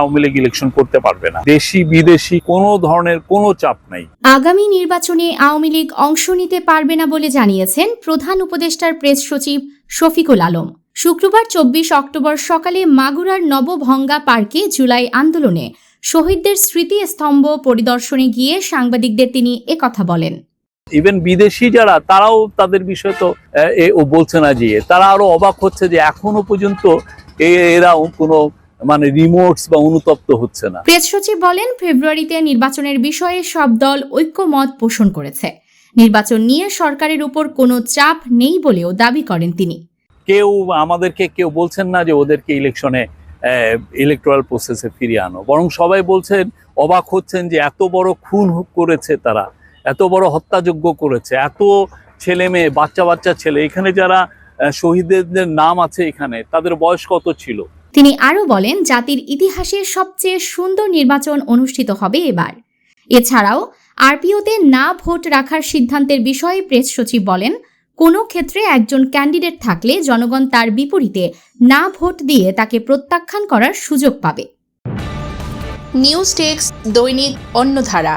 Awami League election করতে পারবে না। দেশি বিদেশি কোনো ধরনের কোনো চাপ নাই। আগামী নির্বাচনে আওয়ামী লীগ অংশ নিতে পারবে না বলে জানিয়েছেন প্রধান উপদেষ্টার প্রেস সচিব শফিকুল আলম। শুক্রবার চব্বিশ অক্টোবর সকালে মাগুরার নবভঙ্গা পার্কে জুলাই আন্দোলনে শহীদদের স্মৃতি স্তম্ভ পরিদর্শনে গিয়ে সাংবাদিকদের তিনি একথা বলেন। ইভেন বিদেশি যারা তারাও তাদের বিষয় তো ও বলছে না যে তারা আরও অবাক হচ্ছে যে এখনও পর্যন্ত এরা কোনো মানে রিমোটস বা অনুতপ্ত হচ্ছে না। প্রেস সচিব বলেন ফেব্রুয়ারিতে নির্বাচনের বিষয়ে সব দল ঐক্যমত পোষণ করেছে। নির্বাচন নিয়ে সরকারের উপর কোনো চাপ নেই বলেও দাবি করেন তিনি। কেউ আমাদেরকে কেউ বলছেন না যে ওদেরকে ইলেকশনে ইলেকট্রাল প্রসেসে ফিরিয়ে আনো। বরং সবাই বলছেন অবাক হচ্ছেন যে এত বড় খুন করেছে তারা এত বড় হত্যাযোগ্য করেছে এত ছেলে মেয়ে বাচ্চা বাচ্চা ছেলে। এখানে যারা শহীদদের নাম আছে এখানে তাদের বয়স কত ছিল? তিনি আরও বলেন, জাতির ইতিহাসে সবচেয়ে সুন্দর নির্বাচন অনুষ্ঠিত হবে এবার। এছাড়াও, আরপিওতে না ভোট রাখার সিদ্ধান্তের বিষয়ে প্রেস সচিব বলেন, কোনো ক্ষেত্রে একজন ক্যান্ডিডেট থাকলে জনগণ তার বিপরীতে না ভোট দিয়ে তাকে প্রত্যাখ্যান করার সুযোগ পাবে। নিউজ টেক্স দৈনিক অন্যধারা